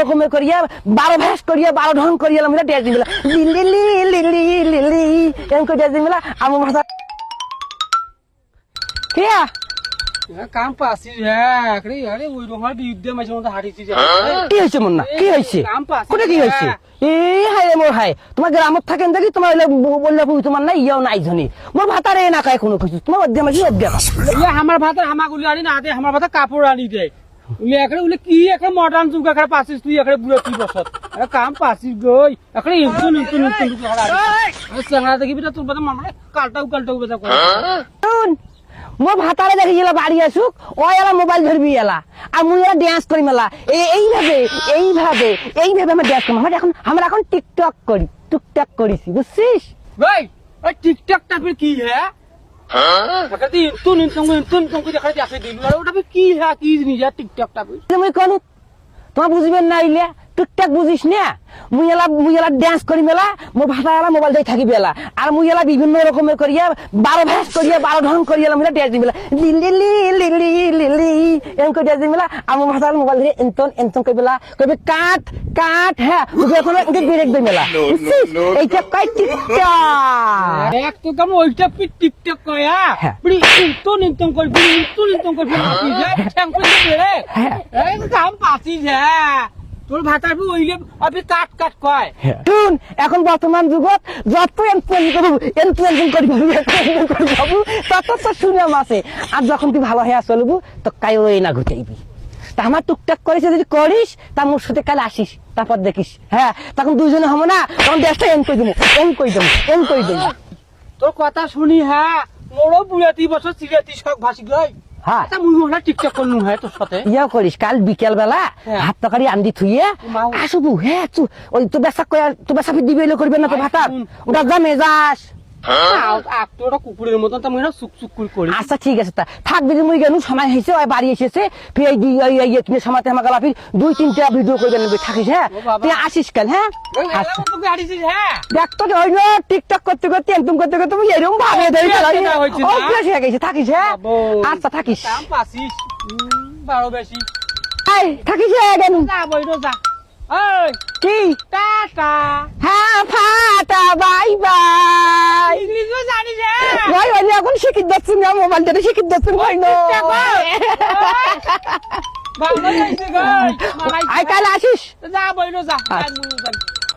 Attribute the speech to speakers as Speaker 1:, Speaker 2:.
Speaker 1: রকমের করিয়া বারো ভ্যাস করিয়া বারো ঢং করিয়া আমরা ড্যাস দিলা। লিলি লিলি লিলি এরকম করে ড্যাস দিলা আমার ভাষা। কিয়া
Speaker 2: কাম পাচ্ছিস আরে আরে ওই রকমের বিরুদ্ধে মাঝে মধ্যে হারিয়েছিস
Speaker 1: কি হয়েছে মুন্না? কি হয়েছে?
Speaker 2: কাম
Speaker 1: কি হয়েছে? এই হাই মোর হাই তোমার গ্রামত থাকেন দেখি তোমার বললে বুঝি তোমার নাই ইয়াও নাই ধনি। মোর ভাতারে না কায় কোনো কিছু। তোমার অধ্যম আছে অধ্যম
Speaker 2: ইয়ে আমার ভাতের হামাগুলি আনি না দে আমার ভাতে কাপড় আনি দে। উলি একড়ে উলি কি একড়ে মডার্ন যুগ একড়ে পাচ্ছিস তুই একড়ে বুড়ো কি বসত আরে কাম পাচ্ছিস গই। একড়ে ইনতুন ইনতুন ইনতুন চেংড়া দেখিবি না তোর বাদে মামা কালটাও কালটাও বেজা করে।
Speaker 1: শুন মোর ভাতারে দেখি এলা বাড়ি আসুক ও এলা মোবাইল ধরবি এলা। আর মুই এলা ড্যান্স করি মেলা এই এইভাবে এইভাবে এইভাবে আমরা ড্যান্স করি আমরা এখন আমরা এখন টিকটক করি টুকটাক করিছি বুঝছিস
Speaker 2: ভাই ওই টিকটক টাপের কি হ্যাঁ
Speaker 1: তোমার বুঝবেন না ইলে টুকটাক বুঝিস না? মুই এলা মুই এলা ড্যান্স করি মেলা মোর ভাতা এলা মোবাইল দিয়ে থাকি বেলা আর মুই এলা বিভিন্ন রকমের করিয়া বারো ভ্যাস করিয়া বারো ঢং করিয়া মুই ড্যান্স দিই বেলা লিলি লিলি লিলি এরকম করে ড্যান্স দিই বেলা আমার ভাতা মোবাইল দিয়ে এন্তন এন্তন কই বেলা কইবে কাট কাট হ্যাঁ ওকে এখন ওকে ব্রেক দিই মেলা এইটা কই টিকটক
Speaker 2: এক তো কেমন ওইটা পি টিকটক কয়া
Speaker 1: হ্যাঁ।
Speaker 2: বিড়ি ইনতুন ইনতুন করে বিড়ি ইনতুন ইনতুন করে ফিরে আসি ঠ্যাং করে বেড়ে
Speaker 1: হ্যাঁ।
Speaker 2: এই কাম পাচ্ছিস হ্যাঁ। তোর ভাতার বউ ওইলে আপনি কাট কাট কয়।
Speaker 1: শুন এখন বর্তমান যুগত যত এনফ্লুয়েন্স করব ইনফ্লুয়েন্সিং করি বাবু তত তো সুনাম আছে আর যখন তুই ভালো হয়ে চলবু তো কাই ওই না ঘুটাইবি। তা আমার টুকটাক করেছে যদি করিস তা মোর সাথে কাল আসিস তারপর দেখিস। হ্যাঁ তখন দুজনে হব না তখন দেশটা এন করে দেবো এন করে দেবো এন করে দেবো
Speaker 2: তোর কথা শুনি হ্যাঁ। মোরও বুড়াতি বছর চিরাতি শখ ভাসি গই
Speaker 1: হ্যাঁ
Speaker 2: মুই হয় টিকটক হয় তোর সাথে
Speaker 1: ইয়া করিস কাল বিকেল বেলা
Speaker 2: হ্যাঁ।
Speaker 1: হাত আন্দি থুইয়ে। আসবু হ্যাঁ তু ওই তো বেসা কয়া তো বেসা ফির দিবে করবে না তো
Speaker 2: ভাতা।
Speaker 1: ওটা যা মেজাস
Speaker 2: কুকুরের মতন তা চুক চুক করে।
Speaker 1: আচ্ছা ঠিক আছে তা। থাকবি যে মুই গেলু সময় হয়েছে ওই বাড়ি এসেছে। ফির এই এই এই তুমি সময়তে আমাকে গেলা দুই তিনটা ভিডিও করে নেবে থাকিস হ্যাঁ? তুই আসিস কেন হ্যাঁ? আচ্ছা।
Speaker 2: হ্যাঁ?
Speaker 1: দেখ তো হইল টিকটক করতে করতে একদম করতে করতে মুই এরকম ভাবে
Speaker 2: অভ্যাস
Speaker 1: হয়ে গেছে থাকিস হ্যাঁ? আচ্ছা থাকিস।
Speaker 2: বারো বেশি।
Speaker 1: থাকিস হ্যাঁ কেন
Speaker 2: যা বইরো যা।
Speaker 1: কি?
Speaker 2: টাটা।
Speaker 1: শিখিত যাচ্ছি না মোবাইল দিয়ে শিখিত যাচ্ছি ভাই নো
Speaker 2: ভালো লাগছে গো। মারাই
Speaker 1: আই কাল আসিস।
Speaker 2: যা বইলো যা।